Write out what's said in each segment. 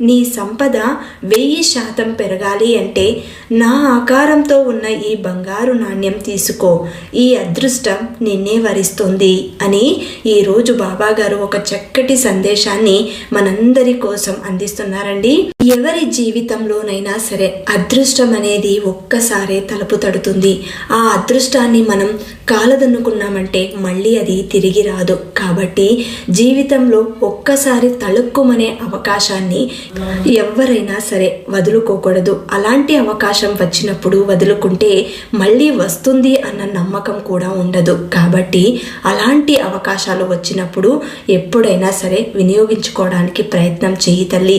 నీ సంపద వెయ్యి శాతం పెరగాలి అంటే నా ఆకారంతో ఉన్న ఈ బంగారు నాణ్యం తీసుకో. ఈ అదృష్టం నిన్నే వరిస్తుంది అని ఈరోజు బాబాగారు ఒక చక్కటి సందేశాన్ని మనందరి కోసం అందిస్తున్నారండి. ఎవరి జీవితంలోనైనా సరే అదృష్టం అనేది ఒక్కసారే తలుపు తడుతుంది. ఆ అదృష్టాన్ని మనం కాలదన్నుకున్నామంటే మళ్ళీ అది తిరిగి రాదు. కాబట్టి జీవితంలో ఒక్కసారి తలుక్కుమనే అవకాశాన్ని ఎవరైనా సరే వదులుకోకూడదు. అలాంటి అవకాశం వచ్చినప్పుడు వదులుకుంటే మళ్ళీ వస్తుంది అన్న నమ్మకం కూడా ఉండదు. కాబట్టి అలాంటి అవకాశాలు వచ్చినప్పుడు ఎప్పుడైనా సరే వినియోగించుకోవడానికి ప్రయత్నం చేయి తల్లి.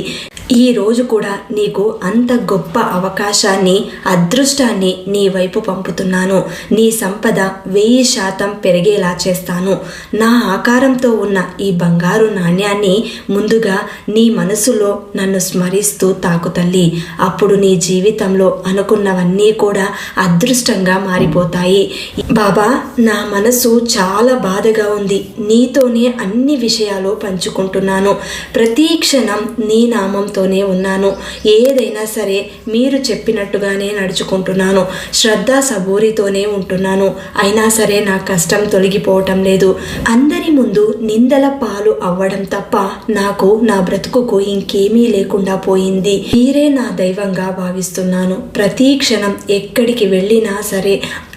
ఈ రోజు కూడా నీకు అంత గొప్ప అవకాశాన్ని అదృష్టాన్ని నీ వైపు పంపుతున్నాను. నీ సంపద వెయ్యి శాతం పెరిగేలా చేస్తాను. నా ఆకారంతో ఉన్న ఈ బంగారు నాణ్యాన్ని ముందుగా నీ మనసులో నన్ను స్మరిస్తూ తాకు తల్లి. అప్పుడు నీ జీవితంలో అనుకున్నవన్నీ కూడా అదృష్టంగా మారిపోతాయి. బాబా నా మనసు చాలా బాధగా ఉంది. నీతోనే అన్ని విషయాలు పంచుకుంటున్నాను. ప్రతి క్షణం నీ నామంతో నామంతోనే ఉన్నాను. ఏదైనా సరే మీరు చెప్పినట్టుగానే నడుచుకుంటున్నాను. శ్రద్ధ సబూరితోనే ఉంటున్నాను. అయినా సరే నా కష్టం తొలగిపోవటం లేదు. అందరి ముందు నిందల పాలు అవ్వడం తప్ప నాకు నా బ్రతుకుకు ఇంకేమీ లేకుండా పోయింది. మీరే నా దైవంగా భావిస్తున్నాను. ప్రతి క్షణం ఎక్కడికి వెళ్ళినా సరే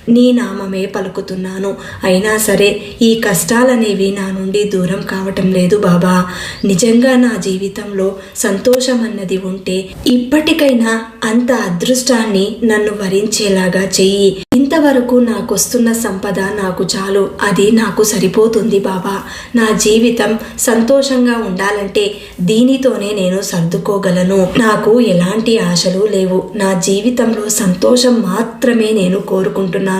నీ నామమే పలుకుతున్నాను. అయినా సరే ఈ కష్టాలనేవి నా నుండి దూరం కావటం లేదు బాబా. నిజంగా నా జీవితంలో సంతోషం అన్నది ఉంటే ఇప్పటికైనా అంత అదృష్టాన్ని నన్ను వరించేలాగా చెయ్యి. ఇంతవరకు నాకొస్తున్న సంపద నాకు చాలు. అది నాకు సరిపోతుంది బాబా. నా జీవితం సంతోషంగా ఉండాలంటే దీనితోనే నేను సర్దుకోగలను. నాకు ఎలాంటి ఆశలు లేవు. నా జీవితంలో సంతోషం మాత్రమే నేను కోరుకుంటున్నాను.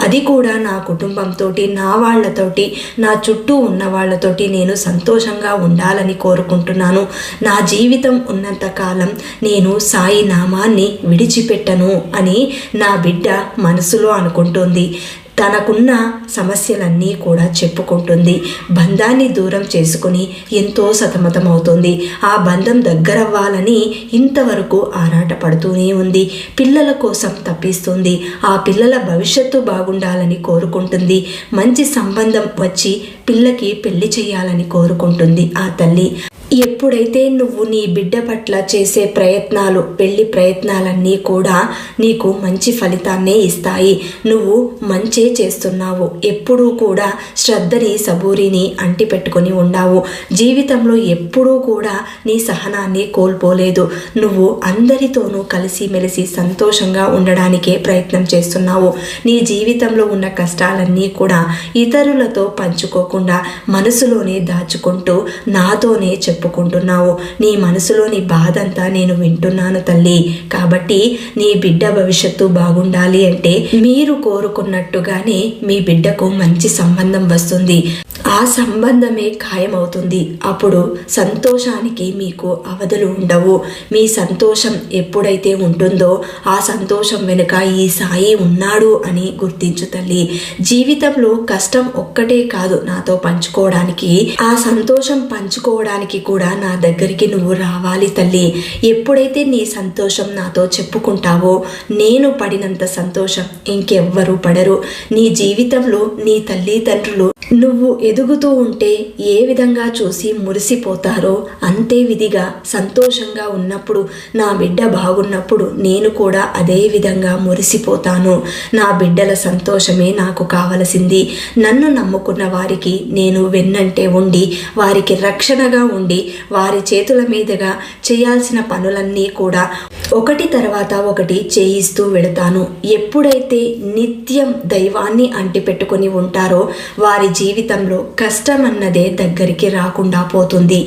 అది కూడా నా కుటుంబంతో నా వాళ్ళతోటి నా చుట్టూ ఉన్న వాళ్ళతోటి నేను సంతోషంగా ఉండాలని కోరుకుంటున్నాను. నా జీవితం ఉన్నంత కాలం నేను సాయి నామాన్ని విడిచిపెట్టను అని నా బిడ్డ మనసులో అనుకుంటుంది. తనకున్న సమస్యలన్నీ కూడా చెప్పుకుంటుంది. బంధాన్ని దూరం చేసుకుని ఎంతో సతమతమవుతుంది. ఆ బంధం దగ్గరవ్వాలని ఇంతవరకు ఆరాట పడుతూనే ఉంది. పిల్లల కోసం తప్పిస్తుంది. ఆ పిల్లల భవిష్యత్తు బాగుండాలని కోరుకుంటుంది. మంచి సంబంధం వచ్చి పిల్లకి పెళ్ళి చేయాలని కోరుకుంటుంది ఆ తల్లి. ఎప్పుడైతే నువ్వు నీ బిడ్డ పట్ల చేసే ప్రయత్నాలు పెళ్ళి ప్రయత్నాలన్నీ కూడా నీకు మంచి ఫలితాన్నే ఇస్తాయి. నువ్వు మంచే చేస్తున్నావు. ఎప్పుడూ కూడా శ్రద్ధని సబూరిని అంటిపెట్టుకొని ఉండావు. జీవితంలో ఎప్పుడూ కూడా నీ సహనాన్ని కోల్పోలేదు. నువ్వు అందరితోనూ కలిసిమెలిసి సంతోషంగా ఉండడానికే ప్రయత్నం చేస్తున్నావు. నీ జీవితంలో ఉన్న కష్టాలన్నీ కూడా ఇతరులతో పంచుకోకుండా మనసులోనే దాచుకుంటూ నాతోనే చెప్పుకుంటున్నావు. నీ మనసులోని బాధంతా నేను వింటున్నాను తల్లి. కాబట్టి నీ బిడ్డ భవిష్యత్తు బాగుండాలి అంటే మీరు కోరుకున్నట్టుగానే మీ బిడ్డకు మంచి సంబంధం వస్తుంది. ఆ సంబంధమే ఖాయమవుతుంది. అప్పుడు సంతోషానికి మీకు అవధులు ఉండవు. మీ సంతోషం ఎప్పుడైతే ఉంటుందో ఆ సంతోషం వెనుక ఈ సాయి ఉన్నాడు అని గుర్తించు తల్లి. జీవితంలో కష్టం ఒక్కటే కాదు నాతో పంచుకోవడానికి. ఆ సంతోషం పంచుకోవడానికి కూడా నా దగ్గరికి నువ్వు రావాలి తల్లి. ఎప్పుడైతే నీ సంతోషం నాతో చెప్పుకుంటావో నేను పడినంత సంతోషం ఇంకెవ్వరూ పడరు. నీ జీవితంలో నీ తల్లిదండ్రులు నువ్వు ఎదుగుతూ ఉంటే ఏ విధంగా చూసి మురిసిపోతారో అంతే విధిగా సంతోషంగా ఉన్నప్పుడు నా బిడ్డ బాగున్నప్పుడు నేను కూడా అదే విధంగా మురిసిపోతాను. నా బిడ్డల సంతోషమే నాకు కావలసింది. నన్ను నమ్ముకున్న వారికి నేను వెన్నంటే ఉండి వారికి రక్షణగా ఉండి వారి చేతుల మీదుగా చేయాల్సిన పనులన్నీ కూడా ఒకటి తర్వాత ఒకటి చేయిస్తూ వెళతాను. ఎప్పుడైతే నిత్యం దైవాన్ని అంటిపెట్టుకొని ఉంటారో వారి జీవితంలో కష్టం అన్నదే దగ్గరికి రాకుండా పోతుంది.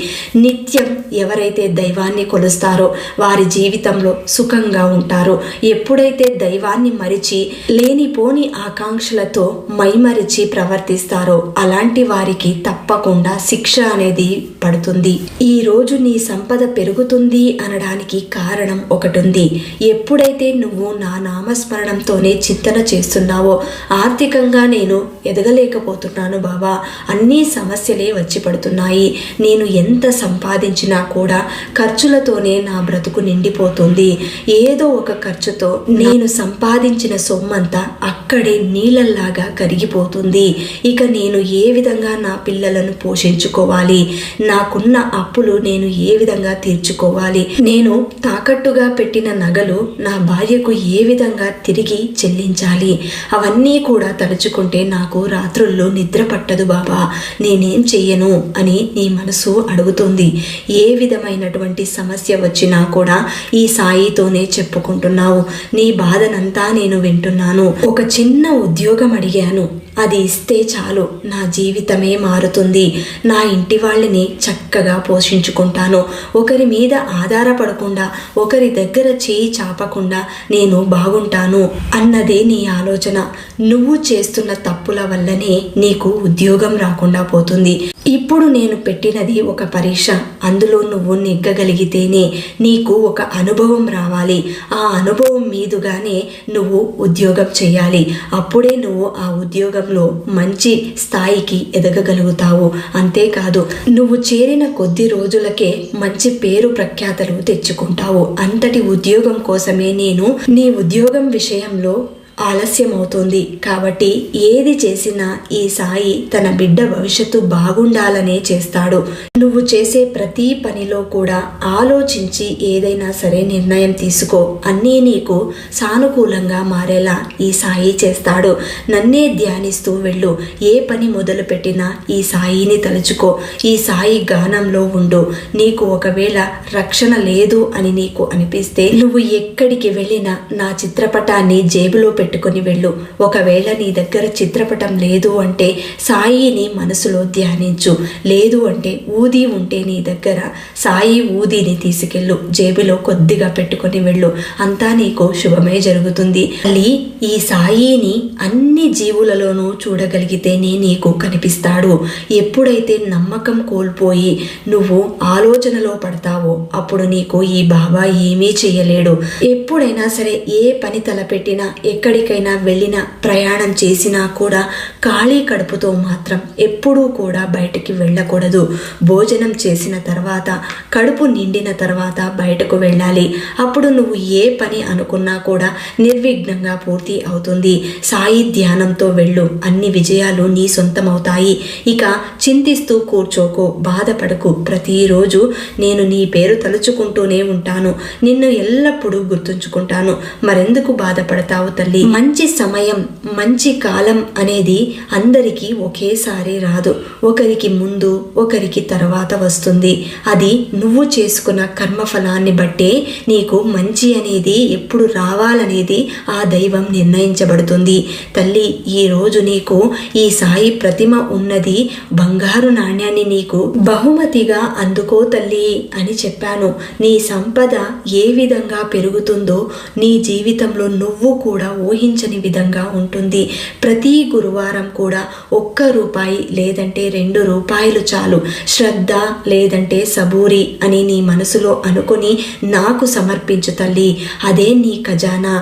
నిత్యం ఎవరైతే దైవాన్ని కొలుస్తారో వారి జీవితంలో సుఖంగా ఉంటారు. ఎప్పుడైతే దైవాన్ని మరిచి లేనిపోని ఆకాంక్షలతో మైమరిచి ప్రవర్తిస్తారో అలాంటి వారికి తప్పకుండా శిక్ష అనేది పడుతుంది. ఈ రోజు నీ సంపద పెరుగుతుంది అనడానికి కారణం ఒకటి ఉంది ఎప్పుడైతే నువ్వు నా నామస్మరణంతోనే చింతన చేస్తున్నావో ఆర్థికంగా నేను ఎదగలేకపోతున్నాను. బాబా అన్నీ సమస్యలే వచ్చి పడుతున్నాయి. నేను ఎంత సంపాదించినా కూడా ఖర్చులతోనే నా బ్రతుకు నిండిపోతుంది. ఏదో ఒక ఖర్చుతో నేను సంపాదించిన సొమ్మంతా అక్కడే నీళ్ళల్లాగా కరిగిపోతుంది. ఇక నేను ఏ విధంగా నా పిల్లలను పోషించుకోవాలి? నాకున్న అప్పులు నేను ఏ విధంగా తీర్చుకోవాలి? నేను తాకట్టుగా పెట్టిన నగలు నా భార్యకు ఏ విధంగా తిరిగి చెల్లించాలి? అవన్నీ కూడా తలుచుకుంటే నాకు రాత్రుల్లో నిద్ర పట్టదు బాబా. నేనేం చెయ్యను అని నీ మనసు అడుగుతుంది. ఏ విధమైనటువంటి సమస్య వచ్చినా కూడా ఈ సాయితోనే చెప్పుకుంటున్నావు. నీ బాధనంతా నేను వింటున్నాను. ఒక చిన్న ఉద్యోగం అడిగాను. అది ఇస్తే చాలు నా జీవితమే మారుతుంది. నా ఇంటి వాళ్ళని చక్కగా పోషించుకుంటాను. ఒకరి మీద ఆధారపడకుండా ఒకరి దగ్గర చేయి చాపకుండా నేను బాగుంటాను అన్నదే నీ ఆలోచన. నువ్వు చేస్తున్న తప్పుల వల్లనే నీకు ఉద్యోగం రాకుండా పోతుంది. ఇప్పుడు నేను పెట్టినది ఒక పరీక్ష. అందులో నువ్వు నెగ్గగలిగితేనే నీకు ఒక అనుభవం రావాలి. ఆ అనుభవం మీదుగానే నువ్వు ఉద్యోగం చేయాలి అప్పుడే నువ్వు ఆ ఉద్యోగంలో మంచి స్థాయికి ఎదగగలుగుతావు. అంతేకాదు నువ్వు చేరిన కొద్ది రోజులకే మంచి పేరు ప్రఖ్యాతలు తెచ్చుకుంటావు. అంతటి ఉద్యోగం కోసమే నేను నీ ఉద్యోగం విషయంలో ఆలస్యం అవుతుంది కాబట్టి ఏది చేసినా ఈ సాయి తన బిడ్డ భవిష్యత్తు బాగుండాలనే చేస్తాడు. నువ్వు చేసే ప్రతి పనిలో కూడా ఆలోచించి ఏదైనా సరే నిర్ణయం తీసుకో. అన్నీ నీకు సానుకూలంగా మారేలా ఈ సాయి చేస్తాడు. నన్నే ధ్యానిస్తూ వెళ్ళు. ఏ పని మొదలు పెట్టినా ఈ సాయిని తలుచుకో. ఈ సాయి గానంలో ఉండు. నీకు ఒకవేళ రక్షణ లేదు అని నీకు అనిపిస్తే నువ్వు ఎక్కడికి వెళ్ళినా నా చిత్రపటాన్ని జేబులో పెట్టుకుని వెళ్ళు. ఒకవేళ నీ దగ్గర చిత్రపటం లేదు అంటే సాయిని మనసులో ధ్యానించు. లేదు అంటే ఊది ఉంటే నీ దగ్గర సాయి ఊదిని తీసుకెళ్ళు. జేబులో కొద్దిగా పెట్టుకొని వెళ్ళు. అంతా నీకు శుభమే జరుగుతుంది. మళ్ళీ ఈ సాయిని అన్ని జీవులలోనూ చూడగలిగితేనే నీకు కనిపిస్తాడు. ఎప్పుడైతే నమ్మకం కోల్పోయి నువ్వు ఆలోచనలో పడతావో అప్పుడు నీకు ఈ బాబా ఏమీ చేయలేడు. ఎప్పుడైనా సరే ఏ పని తలపెట్టినా ఎక్కడికైనా వెళ్ళిన ప్రయాణం చేసినా కూడా ఖాళీ కడుపుతో మాత్రం ఎప్పుడూ కూడా బయటికి వెళ్ళకూడదు. భోజనం చేసిన తర్వాత కడుపు నిండిన తర్వాత బయటకు వెళ్ళాలి. అప్పుడు నువ్వు ఏ పని అనుకున్నా కూడా నిర్విఘ్నంగా పూర్తి అవుతుంది. సాయి ధ్యానంతో వెళ్ళు. అన్ని విజయాలు నీ సొంతమవుతాయి. ఇక చింతిస్తూ కూర్చోకు. బాధపడకు. ప్రతిరోజు నేను నీ పేరు తలుచుకుంటూనే ఉంటాను. నిన్ను ఎల్లప్పుడూ గుర్తుంచుకుంటాను. మరెందుకు బాధపడతావు తల్లి? మంచి సమయం మంచి కాలం అనేది అందరికీ ఒకేసారి రాదు. ఒకరికి ముందు ఒకరికి తర్వాత వస్తుంది. అది నువ్వు చేసుకున్న కర్మఫలాన్ని బట్టే నీకు మంచి అనేది ఎప్పుడు రావాలనేది ఆ దైవం నిర్ణయించబడుతుంది. తల్లి ఈ రోజు నీకు ఈ సాయి ప్రతిమ ఉన్నది. బంగారు నాణ్యాన్ని నీకు బహుమతిగా అందుకో తల్లి అని చెప్పాను. నీ సంపద ఏ విధంగా పెరుగుతుందో నీ జీవితంలో నువ్వు కూడా ఊహించని విధంగా ఉంటుంది. ప్రతి గురువారం కూడా ఒక్క రూపాయి లేదంటే రెండు రూపాయలు చాలు. శ్రద్ధ లేదంటే సబూరి అని నీ మనసులో అనుకొని నాకు సమర్పించు తల్లి. అదే నీ ఖజానా.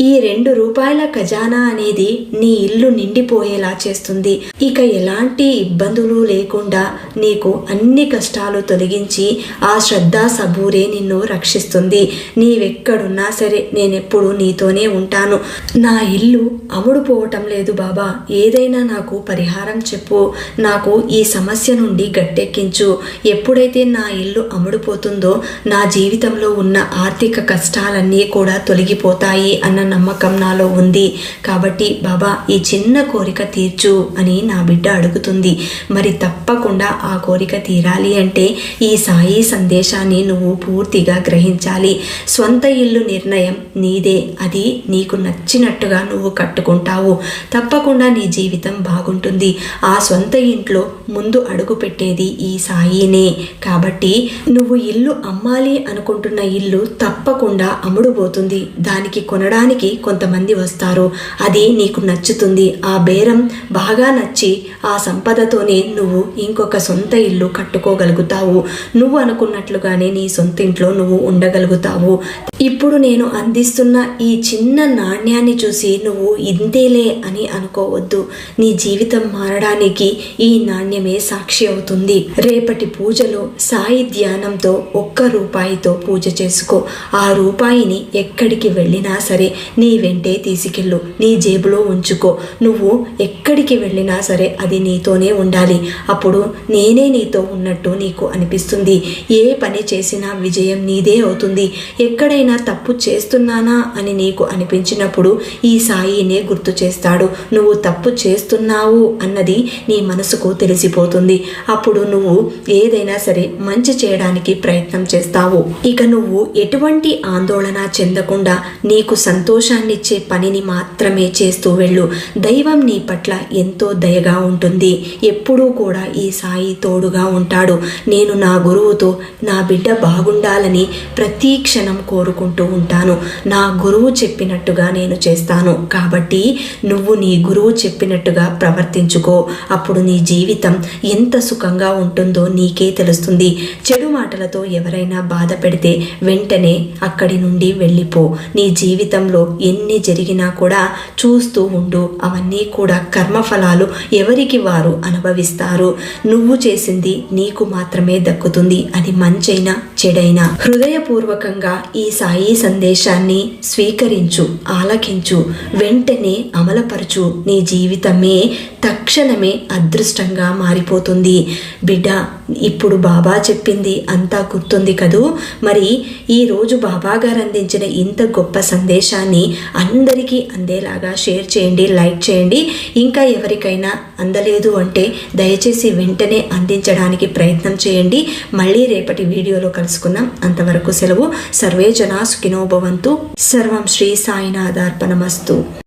ఈ రెండు రూపాయల ఖజానా అనేది నీ ఇల్లు నిండిపోయేలా చేస్తుంది. ఇక ఎలాంటి ఇబ్బందులు లేకుండా నీకు అన్ని కష్టాలు తొలగించి ఆ శ్రద్ధ సబూరే నిన్ను రక్షిస్తుంది. నీవెక్కడున్నా సరే నేనెప్పుడు నీతోనే ఉంటాను. నా ఇల్లు అమ్ముడుపోవటం లేదు బాబా. ఏదైనా నాకు పరిహారం చెప్పు. నాకు ఈ సమస్య నుండి గట్టెక్కించు. ఎప్పుడైతే నా ఇల్లు అమ్ముడుపోతుందో నా జీవితంలో ఉన్న ఆర్థిక కష్టాలన్నీ కూడా తొలగిపోతాయి అన్న నమ్మకం నాలో ఉంది. కాబట్టి బాబా ఈ చిన్న కోరిక తీర్చు అని నా బిడ్డ అడుగుతుంది. మరి తప్పకుండా ఆ కోరిక తీరాలి అంటే ఈ సాయి సందేశాన్ని నువ్వు పూర్తిగా గ్రహించాలి. స్వంత ఇల్లు నిర్ణయం నీదే. అది నీకు నచ్చినట్టుగా నువ్వు కట్టుకుంటావు. తప్పకుండా నీ జీవితం బాగుంటుంది. ఆ సొంత ఇంట్లో ముందు అడుగు పెట్టేది ఈ సాయినే. కాబట్టి నువ్వు ఇల్లు అమ్మాలి అనుకుంటున్న ఇల్లు తప్పకుండా అమ్ముడుపోతుంది. దానికి కొనడానికి కొంతమంది వస్తారు. అది నీకు నచ్చుతుంది. ఆ బేరం బాగా నచ్చి ఆ సంపదతోనే నువ్వు ఇంకొక సొంత ఇల్లు కట్టుకోగలుగుతావు. నువ్వు అనుకున్నట్లుగానే నీ సొంత ఇంట్లో నువ్వు ఉండగలుగుతావు. ఇప్పుడు నేను అందిస్తున్న ఈ చిన్న నాణ్యాన్ని చూసి నువ్వు ఇంతేలే అని అనుకోవద్దు. నీ జీవితం మారడానికి ఈ నాణ్యమే సాక్షి అవుతుంది. రేపటి పూజలో సాయి ధ్యానంతో ఒక్క రూపాయితో పూజ చేసుకో. ఆ రూపాయిని ఎక్కడికి వెళ్ళినా సరే నీ వెంటే తీసుకెళ్ళు. నీ జేబులో ఉంచుకో. నువ్వు ఎక్కడికి వెళ్ళినా సరే అది నీతోనే ఉండాలి. అప్పుడు నేనే నీతో ఉన్నట్టు నీకు అనిపిస్తుంది. ఏ పని చేసినా విజయం నీదే అవుతుంది. ఎక్కడైనా తప్పు చేస్తున్నానా అని నీకు అనిపించినప్పుడు ఈ సాయినే గుర్తు చేస్తాడు. నువ్వు తప్పు చేస్తున్నావు అన్నది నీ మనసుకు తెలిసిపోతుంది. అప్పుడు నువ్వు ఏదైనా సరే మంచి చేయడానికి ప్రయత్నం చేస్తావు. ఇక నువ్వు ఎటువంటి ఆందోళన చెందకుండా నీకు సంతోషాన్నిచ్చే పనిని మాత్రమే చేస్తూ వెళ్ళు. దైవం నీ పట్ల ఎంతో దయగా ఉంటుంది. ఎప్పుడూ కూడా ఈ సాయి తోడుగా ఉంటాడు. నేను నా గురువుతో నా బిడ్డ బాగుండాలని ప్రతి క్షణం కోరుకుంటూ ఉంటాను. నా గురువు చెప్పినట్టుగా నేను చేస్తాను. కాబట్టి నువ్వు నీ గురువు చెప్పినట్టుగా ప్రవర్తించుకో. అప్పుడు నీ జీవితం ఎంత సుఖంగా ఉంటుందో నీకే తెలుస్తుంది. చెడు మాటలతో ఎవరైనా బాధ పెడితే వెంటనే అక్కడి నుండి వెళ్ళిపో. నీ జీవితంలో ఎన్ని జరిగినా కూడా చూస్తూ ఉండు. అవన్నీ కూడా కర్మఫలాలు ఎవరికి వారు అనుభవిస్తారు. నువ్వు చేసింది నీకు మాత్రమే దక్కుతుంది. అది మంచైనా చెడైనా హృదయపూర్వకంగా ఈ సాయి సందేశాన్ని స్వీకరించు ఆలకించు వెంటనే అమలపరచు. నీ జీవితమే తక్షణమే అదృష్టంగా మారిపోతుంది. బిడ్డ ఇప్పుడు బాబా చెప్పింది అంతా గుర్తుంది కదూ? మరి ఈరోజు బాబా గారు అందించిన ఇంత గొప్ప సందేశాన్ని అందరికీ అందేలాగా షేర్ చేయండి లైక్ చేయండి. ఇంకా ఎవరికైనా అందలేదు అంటే దయచేసి వెంటనే అందించడానికి ప్రయత్నం చేయండి. మళ్ళీ రేపటి వీడియోలో కలుసుకుందాం. అంతవరకు సెలవు. సర్వే జనా సుఖినోభవంతు సర్వం శ్రీ సాయినాథార్పణమస్తు.